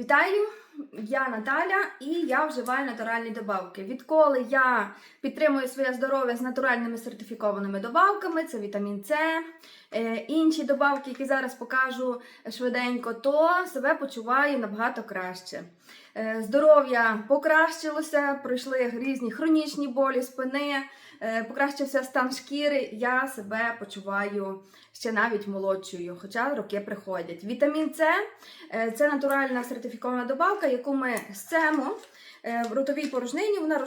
Вітаю! Я Наталя і я вживаю натуральні добавки. Відколи я підтримую своє здоров'я з натуральними сертифікованими добавками, це вітамін С, е, інші добавки, які зараз покажу швиденько, то себе почуваю набагато краще. Е, Здоров'я покращилося, пройшли різні хронічні болі спини, е, покращився стан шкіри. Я себе почуваю ще навіть молодшою, хоча роки приходять. Вітамін С це натуральна сертифікована добавка, яку ми сцемо в ротовій порожнині. Вона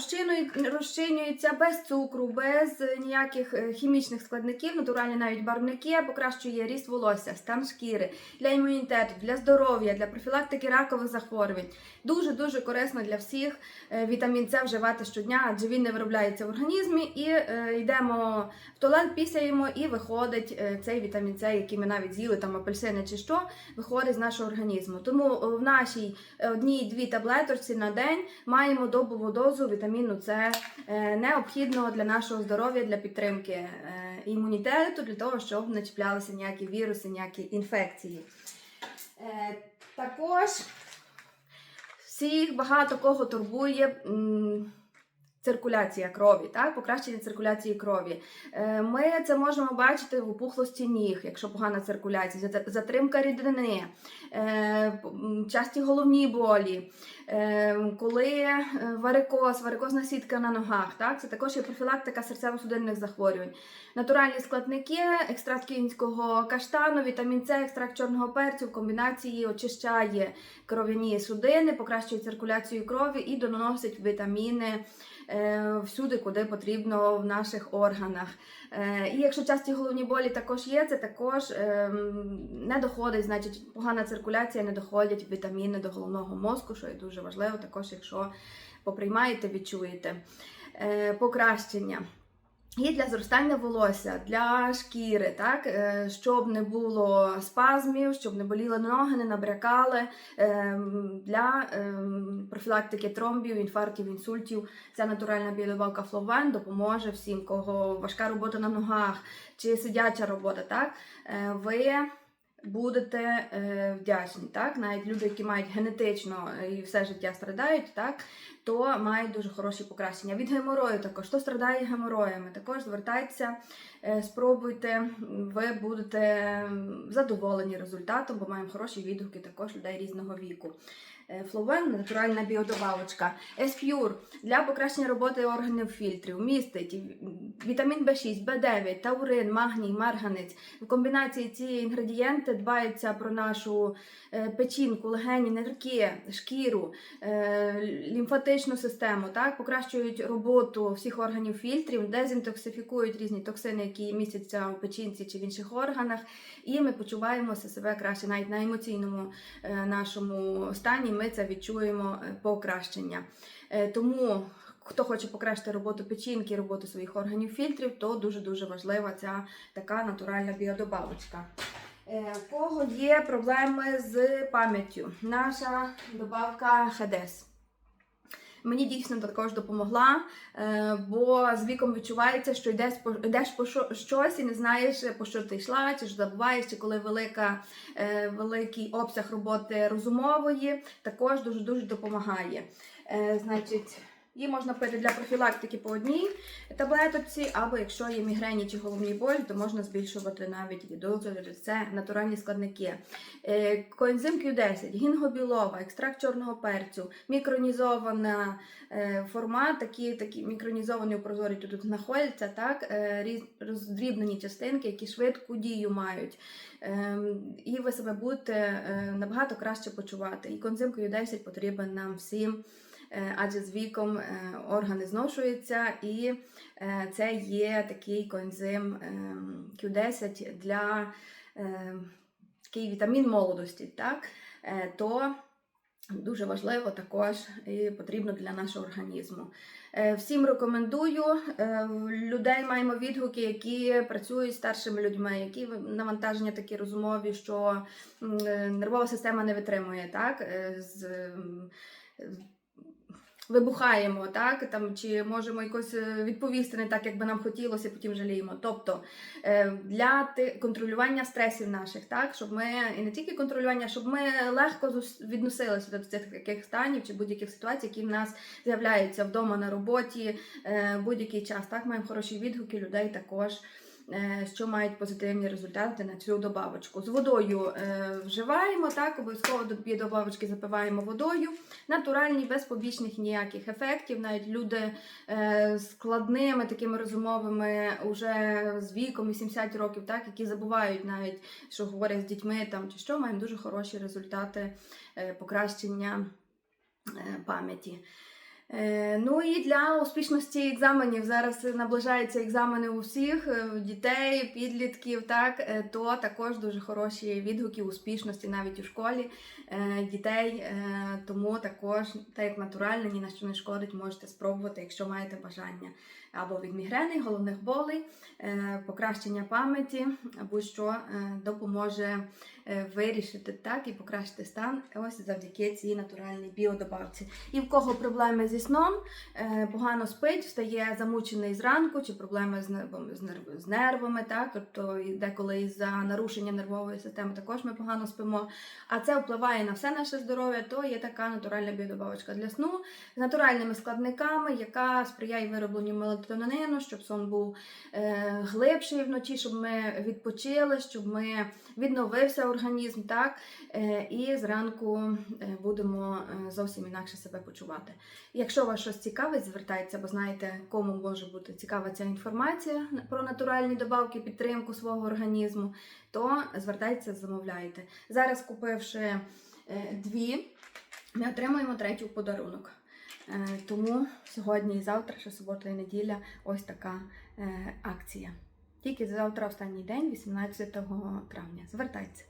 розчинюється без цукру, без е, ніяких е, хімічних складників, натуральні навіть барвники, покращує ріст волосся, стан шкіри для імунітету, для здоров'я, для профілактики ракових захворювань. Дуже дуже корисно для всіх е, вітамін С вживати щодня, адже він не виробляється в організмі. І е, йдемо в туалет, пісяємо, і виходить е, цей вітамін С, який ми навіть з'їли, там апельсини чи що, виходить з нашого організму. Тому е, в нашій е, одній-дві таблеточці на день маємо добову дозу вітаміну С е, необхідного для нашого здоров'я, для підтримки е, імунітету, для того, щоб не чіплялися ніякі віруси, ніякі інфекції. Е, Також всіх багато кого турбує. Циркуляція крові, так, покращення циркуляції крові. Е, Ми це можемо бачити в опухлості ніг, якщо погана циркуляція, затримка рідини, е, часті головні болі, е, коли варикоз, варикозна сітка на ногах, так, це також є профілактика серцево-судинних захворювань. Натуральні складники, екстракт кінського каштану, вітамін С, екстракт чорного перцю в комбінації очищає кров'яні судини, покращує циркуляцію крові і доносить вітаміни всюди, куди потрібно в наших органах. Е, І якщо часті головні болі також є, це також ем, не доходить, значить погана циркуляція, не доходять вітаміни до головного мозку, що є дуже важливо, також якщо поприймаєте, відчуєте Е, покращення. І для зростання волосся, для шкіри, так, е, щоб не було спазмів, щоб не боліли ноги, не набрякали, ем, для ем, профілактики тромбів, інфарктів, інсультів. Ця натуральна біодобавка Фловен допоможе всім, кого важка робота на ногах чи сидяча робота. Так, Е, ви будете е, вдячні. Так? Навіть люди, які мають генетично е, і все життя страдають, так? то мають дуже хороші покращення. Від геморою також. Хто страдає гемороями, також звертайтеся, е, спробуйте, ви будете задоволені результатом, бо маємо хороші відгуки також людей різного віку. Е, Фловен натуральна біодобавочка. Еспюр для покращення роботи органів фільтрів містить вітамін В6, В9, таурин, магній, марганець. В комбінації ці інгредієнти дбаються про нашу е, печінку, легені, нирки, шкіру, е, лімфатичну систему, так, покращують роботу всіх органів фільтрів, дезінтоксифікують різні токсини, які містяться у печінці чи в інших органах, і ми почуваємося себе краще навіть на емоційному нашому стані. Ми це відчуємо е, покращення. Е, Тому хто хоче покращити роботу печінки, роботу своїх органів фільтрів, то дуже дуже важлива ця така натуральна біодобавочка. Е, У кого є проблеми з пам'яттю? Наша добавка Хедес. Мені дійсно також допомогла, е, бо з віком відчувається, що йдеш по йдеш по що- щось і не знаєш, по що ти йшла, чи ж забуваєш, чи коли велика, е, великий обсяг роботи розумової, також дуже дуже допомагає. Е, Значить, її можна пити для профілактики по одній таблеточці, або якщо є мігрені чи головні болі, то можна збільшувати навіть дозу. Це натуральні складники. Е, Коензим Q10, гінгобілова, екстракт чорного перцю, мікронізована е, формат, такі, такі мікронізовані у прозорі тут знаходяться, так, е, роздрібнені частинки, які швидку дію мають. Ем, І ви себе будете набагато краще почувати. І коензим Q10 потрібен нам всім. Е, Адже з віком е, органи зношуються, і е, це є такий коензим ем, Q10 для такий вітамін молодості, так? То дуже важливо також і потрібно для нашого організму. Всім рекомендую. Людей маємо відгуки, які працюють з старшими людьми, які навантаження такі розумові, що нервова система не витримує так? з вибухаємо, так там чи можемо якось е, відповісти не так, як би нам хотілося, потім жаліємо. Тобто е, для контролювання стресів наших, так щоб ми і не тільки контролювання, щоб ми легко відносилися до цих таких станів чи будь-яких ситуацій, які в нас з'являються вдома на роботі, е, будь-який час. Так маємо хороші відгуки людей також. Е, Що мають позитивні результати на цю добавочку. З водою е, вживаємо, так, обов'язково до добавочки запиваємо водою. Натуральні, без побічних ніяких ефектів. Навіть люди е, складними, такими розумовими, уже з віком 80 років, так, які забувають навіть, що говорять з дітьми там чи що, маємо дуже хороші результати покращення пам'яті. Е, Ну і для успішності екзаменів зараз наближаються екзамени у всіх е, дітей, підлітків, так е, то також дуже хороші відгуки успішності навіть у школі дітей. Тому також, так як натурально, ні на що не шкодить, можете спробувати, якщо маєте бажання. Або від мігрени, головних болей, е, покращення пам'яті, або що е, допоможе е, вирішити так і покращити стан ось завдяки цій натуральній біодобавці. І в кого проблеми зі сном, погано спить, встає замучений зранку, чи проблеми з нервами, так, тобто деколи із-за нарушення нервової системи також ми погано спимо. А це впливає на все наше здоров'я, то є така натуральна біодобавочка для сну з натуральними складниками, яка сприяє виробленню мелатонину, щоб сон був е, глибший вночі, щоб ми відпочили, щоб ми відновився організм, так, е, і зранку е, будемо зовсім інакше себе почувати. Якщо вас щось цікавить, звертайтеся, бо знаєте, кому може бути цікава ця інформація про натуральні добавки, підтримку свого організму, то звертайтеся, замовляйте. Зараз, купивши дві, ми отримаємо третю подарунок. Е, Тому сьогодні і завтра, ще субота і неділя, ось така е, акція. Тільки завтра останній день, 18 травня. Звертайтеся.